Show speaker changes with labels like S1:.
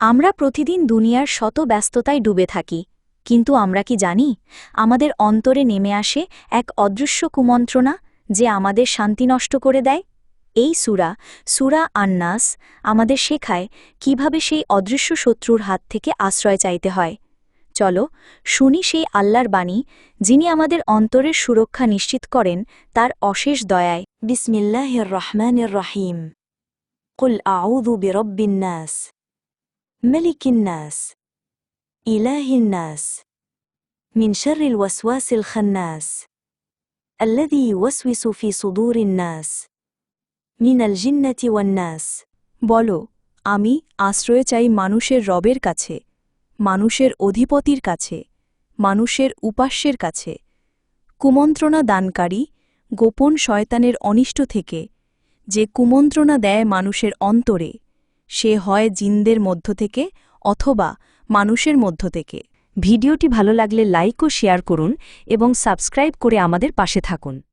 S1: আমরা প্রতিদিন দুনিয়ার শত ব্যস্ততায় ডুবে থাকি কিন্তু আমরা কি জানি আমাদের অন্তরে নেমে আসে এক অদৃশ্য কুমন্ত্রণা যে আমাদের শান্তি নষ্ট করে দেয় এই সুরা সুরা আন্নাস আমাদের শেখায় কিভাবে সেই অদৃশ্য শত্রুর হাত থেকে আশ্রয় চাইতে হয় চলো শুনি সেই আল্লাহর বাণী যিনি আমাদের অন্তরের সুরক্ষা নিশ্চিত করেন তার অশেষ দয়ায়
S2: বিসমিল্লাহির রহমানির রহিম قل أعوذ برب الناس ملك الناس إله الناس من شر الوسواس الخناس الذي يوسوس في صدور الناس من الجنة والناس
S1: বলো আমি আশ্রয় চাই মানুষের রবের কাছে মানুষের অধিপতির কাছে মানুষের উপাস্যের কাছে কুমন্ত্রণা দানকারী গোপন শয়তানের অনিষ্ট থেকে যে কুমন্ত্রণা দেয় মানুষের অন্তরে সে হয় জিনদের মধ্য থেকে অথবা মানুষের মধ্য থেকে। ভিডিওটি ভালো লাগলে লাইক ও শেয়ার করুন এবং সাবস্ক্রাইব করে আমাদের পাশে থাকুন।